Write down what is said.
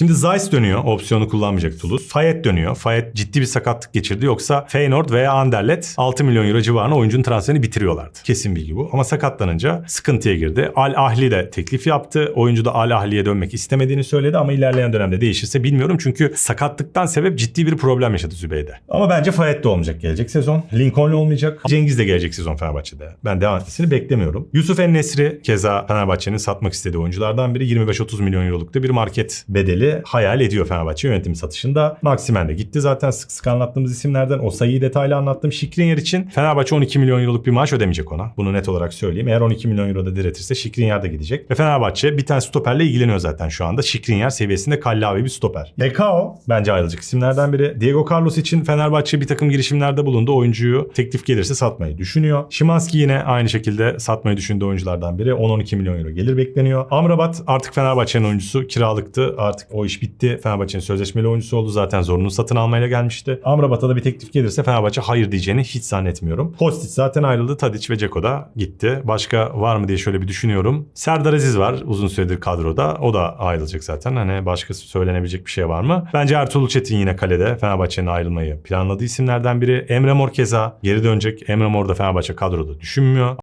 Şimdi Zeiss dönüyor. Opsiyonu kullanmayacak Toulouse. Fayet dönüyor. Fayet ciddi bir sakatlık geçirdi. Yoksa Feyenoord veya Anderlecht 6 milyon euro civarına oyuncunun transferini bitiriyorlardı. Kesin bilgi bu. Ama sakatlanınca sıkıntıya girdi. Al Ahli de teklif yaptı. Oyuncu da Al Ahli'ye dönmek istemediğini söyledi ama ilerleyen dönemde değişirse bilmiyorum. Çünkü sakatlıktan sebep ciddi bir problem yaşadı Zübeyde. Ama bence Fayet de olmayacak gelecek sezon. Lincoln olmayacak. Cengiz de gelecek sezon Fenerbahçe'de. Ben devam etmesini beklemiyorum. Yusuf En-Nesri keza Fenerbahçe'nin satmak istediği oyunculardan biri. 25-30 milyon eurolukta bir market bedeli hayal ediyor Fenerbahçe yönetimi satışında. Maximen de gitti zaten sık sık anlattığımız isimlerden. O sayıyı detaylı anlattım. Şikrinyar için Fenerbahçe 12 milyon euroluk bir maaş ödemeyecek ona. Bunu net olarak söyleyeyim. Eğer 12 milyon euro da diretirse Şikrinyar da gidecek. Ve Fenerbahçe bir tane stoperle ilgileniyor zaten şu anda. Şikrinyar seviyesinde kallavi bir stoper. Lekao bence ayrılacak isimlerden biri. Diego Carlos için Fenerbahçe bir takım girişimlerde bulundu. Oyuncuyu teklif gelirse satmayı düşünüyor. Şimanski yine aynı şekilde satmayı düşündüğü oyunculardan biri. 10-12 milyon euro gelir bekleniyor. Amrabat artık Fenerbahçe'nin oyuncusu kiralıktı. Artık o iş bitti. Fenerbahçe'nin sözleşmeli oyuncusu oldu. Zaten zorunlu satın almayla gelmişti. Amrabat'a da bir teklif gelirse Fenerbahçe hayır diyeceğini hiç zannetmiyorum. Kostic zaten ayrıldı. Tadic ve Ceko da gitti. Başka var mı diye şöyle bir düşünüyorum. Serdar Aziz var uzun süredir kadroda. O da ayrılacak zaten. Hani başka söylenebilecek bir şey var mı? Bence Ertuğrul Çetin yine kalede. Fenerbahçe'nin ayrılmayı planladığı isimlerden biri. Emre Mor keza geri dönecek. Emre Mor da Fenerbahçe kadroda düşünmüyor.